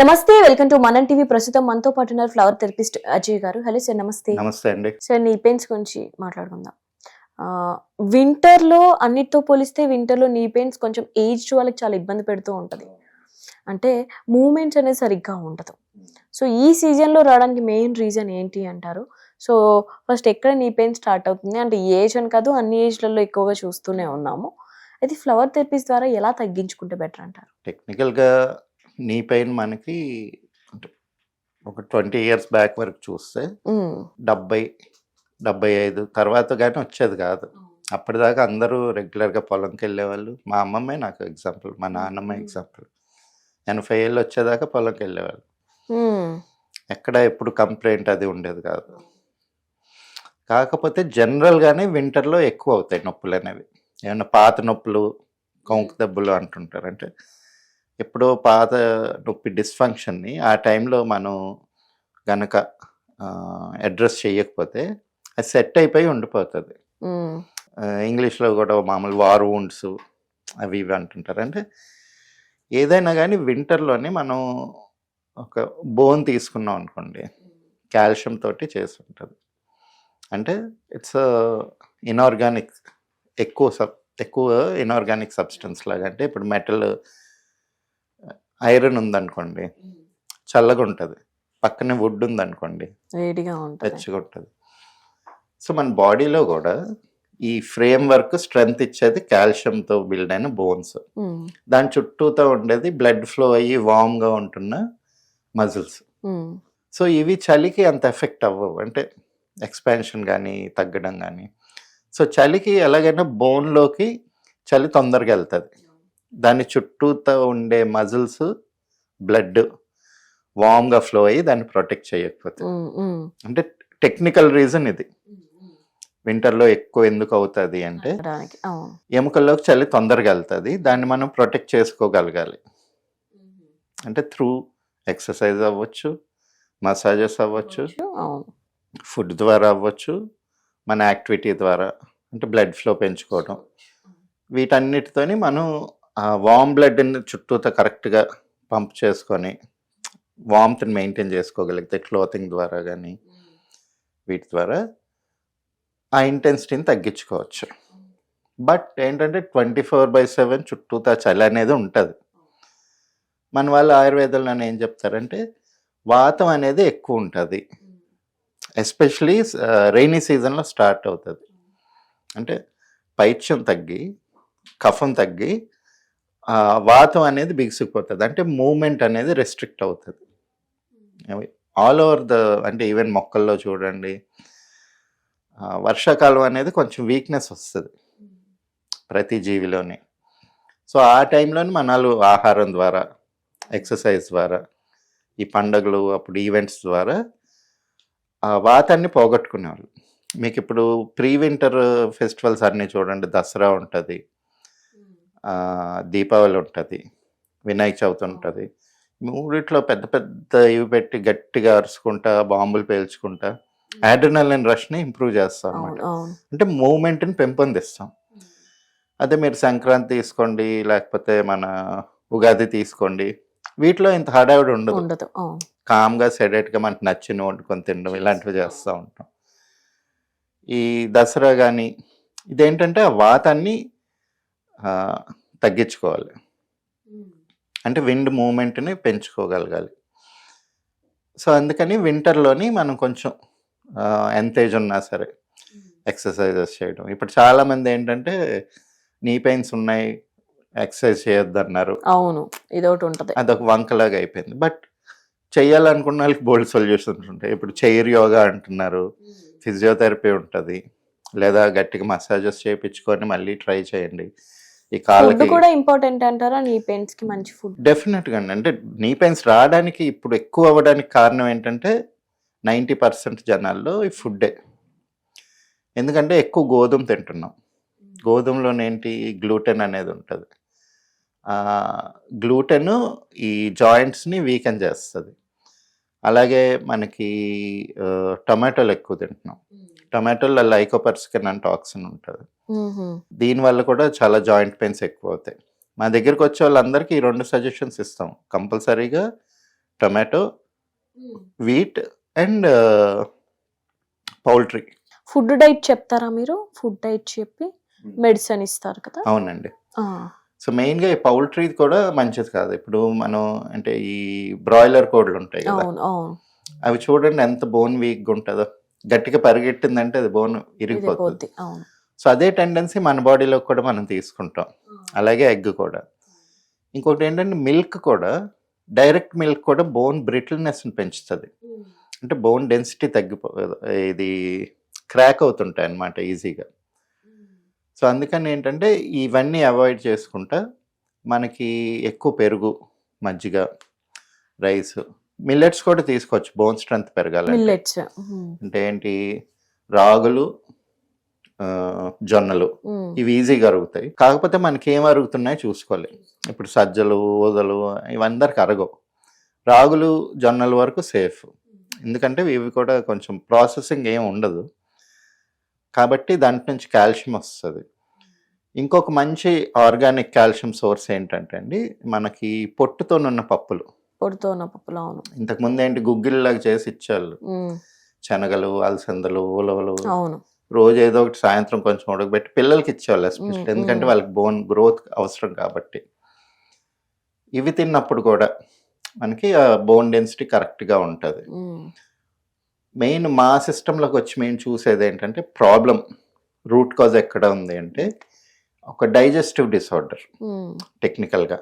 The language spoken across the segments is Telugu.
నమస్తే వెల్కమ్ టు మనన్ టీవీ. ప్రస్తుతం మనతో పాటు ఉన్నారు ఫ్లవర్ థెరపిస్ట్ అజయ్ గారు. హలో సార్ నమస్తే. నమస్తే అండి. సార్ నీ పెయిన్స్ గురించి మాట్లాడుకుందాం. వింటర్లో అన్నిటితో పోలిస్తే వింటర్లో నీ పెయిన్స్ కొంచెం ఏజ్ వాళ్ళకి చాలా ఇబ్బంది పెడుతూ ఉంటది. అంటే మూమెంట్స్ అనేది సరిగ్గా ఉండదు. సో ఈ సీజన్లో రావడానికి మెయిన్ రీజన్ ఏంటి అంటారు? సో ఫస్ట్ ఎక్కడ నీ పెయిన్ స్టార్ట్ అవుతుంది? అంటే ఏజ్ అని కాదు అన్ని ఏజ్లలో ఎక్కువగా చూస్తూనే ఉన్నాము. అయితే ఫ్లవర్ థెరపీస్ ద్వారా ఎలా తగ్గించుకుంటే బెటర్ అంటారు? టెక్నికల్గా నీ పెయిన్ మనకి ఒక ట్వంటీ ఇయర్స్ బ్యాక్ వరకు చూస్తే డెబ్బై డెబ్బై ఐదు తర్వాత కానీ వచ్చేది కాదు. అప్పటిదాకా అందరూ రెగ్యులర్గా పొలంకి వెళ్ళేవాళ్ళు. మా అమ్మమ్మే నాకు ఎగ్జాంపుల్ మా నాన్నమ్మ ఎగ్జాంపుల్. ఎనభై ఏళ్ళు వచ్చేదాకా పొలంకి వెళ్ళేవాళ్ళు. ఎక్కడ ఎప్పుడు కంప్లైంట్ అది ఉండేది కాదు. కాకపోతే జనరల్గానే వింటర్లో ఎక్కువ అవుతాయి నొప్పులు అనేవి ఏమన్నా పాత నొప్పులు కొంకు దెబ్బలు అంటుంటారు. అంటే ఎప్పుడో పాత నొప్పి డిస్ఫంక్షన్ని ఆ టైంలో మనం గనక అడ్రస్ చేయకపోతే అది సెట్ అయిపోయి ఉండిపోతుంది. ఇంగ్లీష్లో కూడా మామూలు వార్ wounds అవి ఇవి అంటుంటారు. అంటే ఏదైనా కానీ వింటర్లోనే మనం ఒక బోన్ తీసుకున్నాం అనుకోండి కాల్షియం తోటి చేసి ఉంటుంది అంటే ఇట్స్ ఇనార్గానిక్ ఎక్కువ సబ్ ఎక్కువ ఇనార్గానిక్ సబ్స్టెన్స్ లాగా. అంటే ఇప్పుడు మెటల్ ఐరన్ ఉందనుకోండి చల్లగా ఉంటుంది పక్కనే వుడ్ ఉందనుకోండి వేడిగా ఉంటుంది. వెచ్చగా ఉంటుంది సో మన బాడీలో కూడా ఈ ఫ్రేమ్ వర్క్ స్ట్రెంగ్త్ ఇచ్చేది కాల్షియంతో బిల్డ్ అయిన బోన్స్. దాని చుట్టూతో ఉండేది బ్లడ్ ఫ్లో అయ్యి వామ్గా ఉంటున్న మజిల్స్. సో ఇవి చలికి అంత ఎఫెక్ట్ అవ్వవు. అంటే ఎక్స్పాన్షన్ కానీ తగ్గడం కానీ సో చలికి ఎలాగైనా బోన్లోకి చలి తొందరగా వెళ్తుంది దాని చుట్టూతో ఉండే మజిల్స్ బ్లడ్ వామ్గా ఫ్లో అయ్యి దాన్ని ప్రొటెక్ట్ చేయకపోతే. అంటే టెక్నికల్ రీజన్ ఇది. వింటర్లో ఎక్కువ ఎందుకు అవుతుంది అంటే. ఎముకల్లోకి చలి తొందరగా వెళ్తుంది. దాన్ని మనం ప్రొటెక్ట్ చేసుకోగలగాలి. అంటే త్రూ ఎక్సర్సైజ్ అవ్వచ్చు మసాజెస్ అవ్వచ్చు ఫుడ్ ద్వారా అవ్వచ్చు మన యాక్టివిటీ ద్వారా అంటే బ్లడ్ ఫ్లో పెంచుకోవడం. వీటన్నిటితోని మనం వామ్ బ్లడ్ని చుట్టూతో కరెక్ట్గా పంప్ చేసుకొని వామ్త్ని మెయింటైన్ చేసుకోగలిగితే క్లోతింగ్ ద్వారా కానీ వీటి ద్వారా ఆ ఇంటెన్సిటీని తగ్గించుకోవచ్చు. బట్ ఏంటంటే ట్వంటీ ఫోర్ బై సెవెన్ చుట్టూతా చలి అనేది ఉంటుంది. మన వాళ్ళు ఆయుర్వేదంలో ఏం చెప్తారంటే వాతం అనేది ఎక్కువ ఉంటుంది. ఎస్పెషలీ రెయినీ సీజన్లో స్టార్ట్ అవుతుంది. అంటే పైత్యం తగ్గి కఫం తగ్గి వాతం అనేది బిగుసుకుపోతుంది. అంటే మూమెంట్ అనేది రెస్ట్రిక్ట్ అవుతుంది. ఆల్ ఓవర్ ద అంటే ఈవెన్ మొక్కల్లో చూడండి వర్షాకాలం అనేది కొంచెం వీక్నెస్ వస్తుంది ప్రతి జీవిలోని. సో ఆ టైంలోని మనాలు ఆహారం ద్వారా ఎక్సర్సైజ్ ద్వారా ఈ పండగలు అప్పుడు ఈవెంట్స్ ద్వారా ఆ వాతాన్ని పోగొట్టుకునేవాళ్ళు. మీకు ఇప్పుడు ప్రీ వింటర్ ఫెస్టివల్స్ అన్నీ చూడండి దసరా ఉంటుంది దీపావళి ఉంటుంది వినాయక చవితి ఉంటుంది. మూడిట్లో పెద్ద పెద్ద ఇవి పెట్టి గట్టిగా అరుచుకుంటా బాంబులు పేల్చుకుంటా. ఆడ్రినలిన్ రష్ని ఇంప్రూవ్ చేస్తాం అవును అంటే మూమెంట్ని పెంపొందిస్తాం అదే మీరు సంక్రాంతి తీసుకోండి లేకపోతే మన ఉగాది తీసుకోండి వీటిలో ఇంత హడావిడి ఉండదు. ఉండదు కామ్గా సెడేట్గా మనకు నచ్చిన వండుకొని తినడం ఇలాంటివి చేస్తూ ఉంటాం. ఈ దసరా కానీ ఇదేంటంటే ఆ వాతాన్ని తగ్గించుకోవాలి. అంటే విండ్ మూమెంట్ని పెంచుకోగలగాలి. సో అందుకని వింటర్లోని మనం కొంచెం ఆ, ఎంత ఏజ్ ఉన్నా సరే ఎక్సర్సైజెస్ చేయడం. ఇప్పుడు చాలామంది ఏంటంటే నీ పెయిన్స్ ఉన్నాయి ఎక్సర్సైజ్ చేయొద్దు అన్నారు అవును ఇదొకటి ఉంటది. అదొక వంకలాగా అయిపోయింది. బట్ చేయాలనుకున్న వాళ్ళకి బోల్డ్ సొల్యూషన్స్ ఉంటాయి. ఇప్పుడు చైర్ యోగా అంటున్నారు ఫిజియోథెరపీ ఉంటుంది లేదా గట్టిగా మసాజెస్ చేయించుకొని మళ్ళీ ట్రై చేయండి. ఈ కాళ్ళకి కూడా ఇంపార్టెంట్ అంటారా? నీ పెయిన్స్కి మంచి ఫుడ్ డెఫినెట్గా అండి. అంటే నీ పెయిన్స్ రావడానికి ఇప్పుడు ఎక్కువ అవ్వడానికి కారణం ఏంటంటే నైంటీ పర్సెంట్ జనాల్లో ఈ ఫుడ్డే ఎందుకంటే ఎక్కువ గోధుమ తింటున్నాం. గోధుమలోనేంటి గ్లూటెన్ అనేది ఉంటుంది. గ్లూటెన్ ఈ జాయింట్స్ని వీకెన్ చేస్తుంది. అలాగే మనకి టొమాటోలు ఎక్కువ తింటున్నాం. టొమాటోలో లైకోపర్సికన్ అని టాక్సిన్ ఉంటుంది. దీనివల్ల కూడా చాలా జాయింట్ పెయిన్స్ ఎక్కువ అవుతాయి మా దగ్గరికి వచ్చే వాళ్ళందరికీ ఈ రెండు సజెషన్స్ ఇస్తాం. కంపల్సరీగా tomato wheat and poultry. Food diet చెప్తారా మీరు? ఫుడ్ డైట్ చెప్పి మెడిసిన్ ఇస్తారు కదా? అవునండి. సో మెయిన్గా ఈ పౌల్ట్రీ కూడా మంచిది కాదు. ఇప్పుడు మనం అంటే ఈ బ్రాయిలర్ కోడ్లు ఉంటాయి కదా? అవి చూడండి ఎంత బోన్ వీక్గా ఉంటుందో. గట్టిగా పరిగెట్టిందంటే అది బోన్ ఇరిగిపోతుంది. సో అదే టెండెన్సీ మన బాడీలో కూడా మనం తీసుకుంటాం. అలాగే ఎగ్ కూడా. ఇంకొకటి ఏంటంటే మిల్క్ కూడా డైరెక్ట్ మిల్క్ కూడా బోన్ బ్రిటిల్నెస్ని పెంచుతుంది. అంటే బోన్ డెన్సిటీ తగ్గిపో ఇది క్రాక్ అవుతుంటాయి అన్నమాట ఈజీగా సో అందుకని ఏంటంటే ఇవన్నీ అవాయిడ్ చేసుకుంటా మనకి ఎక్కువ పెరుగు మజ్జిగ రైస్ మిల్లెట్స్ కూడా తీసుకోవచ్చు. బోన్ స్ట్రెంత్ పెరగాలి మిల్లెట్స్ అంటే ఏంటి? రాగులు జొన్నలు. ఇవి ఈజీగా అరుగుతాయి. కాకపోతే మనకి ఏం అరుగుతున్నాయో చూసుకోవాలి. ఇప్పుడు సజ్జలు ఊదలు ఇవందరికి అరగవు. రాగులు జొన్నల వరకు సేఫ్ ఎందుకంటే ఇవి కూడా కొంచెం ప్రాసెసింగ్ ఏం ఉండదు. కాబట్టి దాంట్ నుంచి కాల్షియం వస్తుంది. ఇంకొక మంచి ఆర్గానిక్ కాల్షియం సోర్స్ ఏంటంటే అండి మనకి పొట్టుతోనున్న పప్పులు. పొడితో ఉన్న పప్పులు అవును. ఇంతకుముందు ఏంటి గుగ్గిళ్ళలాగా చేసి ఇచ్చేవాళ్ళు. శనగలు అలసందలు ఉలవలు. అవును. రోజు ఏదో ఒకటి సాయంత్రం కొంచెం ఉడకబెట్టి పిల్లలకి ఇచ్చేవాళ్ళు ఎస్పెషల్ ఎందుకంటే. వాళ్ళకి బోన్ గ్రోత్ అవసరం కాబట్టి. ఇవి తిన్నప్పుడు కూడా మనకి బోన్ డెన్సిటీ కరెక్ట్గా ఉంటుంది. మెయిన్ మా సిస్టంలోకి వచ్చి మేము చూసేది ఏంటంటే ప్రాబ్లం రూట్ కాజ్ ఎక్కడ ఉంది అంటే ఒక డైజెస్టివ్ డిసార్డర్ టెక్నికల్గా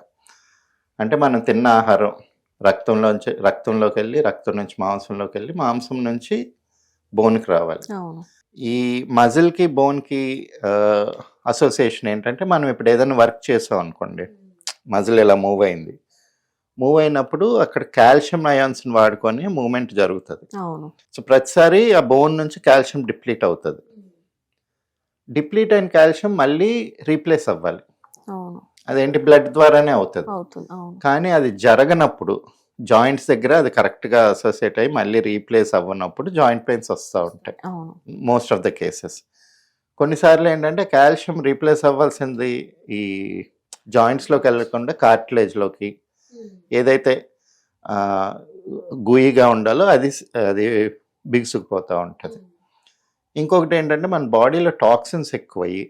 అంటే మనం తిన్న ఆహారం రక్తంలోంచి రక్తంలోకి వెళ్ళి రక్తం నుంచి మాంసంలోకి వెళ్ళి మాంసం నుంచి బోన్కి రావాలి. ఈ మజిల్కి బోన్కి అసోసియేషన్ ఏంటంటే మనం ఇప్పుడు ఏదైనా వర్క్ చేసాం అనుకోండి మజిల్ ఇలా మూవ్ అయింది. మూవ్ అయినప్పుడు అక్కడ కాల్షియం అయాన్స్ని వాడుకొని మూమెంట్ జరుగుతుంది. సో ప్రతిసారి ఆ బోన్ నుంచి కాల్షియం డిప్లీట్ అవుతుంది. డిప్లీట్ అయిన కాల్షియం మళ్ళీ రీప్లేస్ అవ్వాలి. అవును. అదేంటి బ్లడ్ ద్వారానే అవుతుంది. కానీ అది జరగనప్పుడు జాయింట్స్ దగ్గర అది కరెక్ట్గా అసోసియేట్ అయ్యి మళ్ళీ రీప్లేస్ అవ్వనప్పుడు జాయింట్ పెయిన్స్ వస్తూ ఉంటాయి. Most of the cases. కొన్నిసార్లు ఏంటంటే కాల్షియం రీప్లేస్ అవ్వాల్సింది ఈ జాయింట్స్లోకి వెళ్ళకుండా కార్టిలేజ్లోకి. ఏదైతే గుయిగా ఉండాలో అది అది బిగుసుకుపోతూ ఉంటుంది. ఇంకొకటి ఏంటంటే మన బాడీలో టాక్సిన్స్ ఎక్కువయ్యి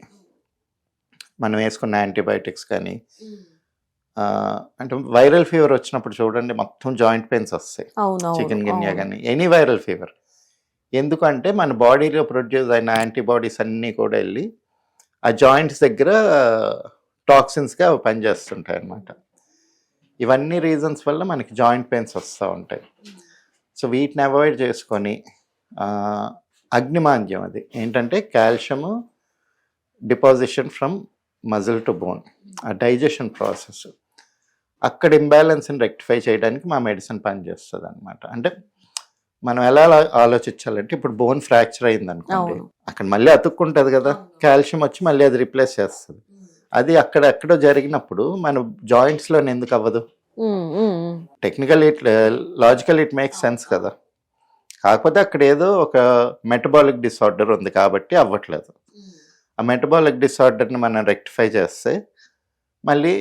మనం వేసుకున్న యాంటీబయాటిక్స్ కానీ అంటే వైరల్ ఫీవర్ వచ్చినప్పుడు చూడండి మొత్తం జాయింట్ పెయిన్స్ వస్తాయి. చికెన్ గిన్యా అవును. కానీ ఎనీ వైరల్ ఫీవర్. ఎందుకంటే మన బాడీలో ప్రొడ్యూస్ అయిన యాంటీబాడీస్ అన్నీ కూడా వెళ్ళి ఆ జాయింట్స్ దగ్గర టాక్సిన్స్గా అవి పనిచేస్తుంటాయి అన్నమాట. ఇవన్నీ రీజన్స్ వల్ల మనకి జాయింట్ పెయిన్స్ వస్తూ ఉంటాయి. సో వీటిని అవాయిడ్ చేసుకొని అగ్నిమాంద్యం అది. ఏంటంటే calcium deposition from muscle to bone ఆ డైజెషన్ ప్రాసెస్. అక్కడ ఇంబ్యాలెన్స్ని రెక్టిఫై చేయడానికి మా మెడిసిన్ పనిచేస్తుంది అనమాట అంటే మనం ఎలా ఆలో- ఆలోచించాలంటే ఇప్పుడు బోన్ ఫ్రాక్చర్ అయింది అనుకోండి. అక్కడ మళ్ళీ అతుక్కుంటుంది కదా కాల్షియం వచ్చి మళ్ళీ అది రిప్లేస్ చేస్తుంది. అది అక్కడ ఎక్కడో జరిగినప్పుడు మన జాయింట్స్లో ఎందుకు అవ్వదు. Technical it logical it makes sense కదా. కాకపోతే అక్కడ ఏదో ఒక మెటబాలిక్ డిసార్డర్ ఉంది కాబట్టి అవ్వట్లేదు. ఆ మెటబాలిక్ డిసార్డర్ని మనం రెక్టిఫై చేస్తే మళ్ళీ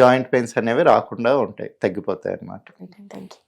జాయింట్ పెయిన్స్ అనేవి రాకుండా ఉంటాయి తగ్గిపోతాయి అన్నమాట. Thank you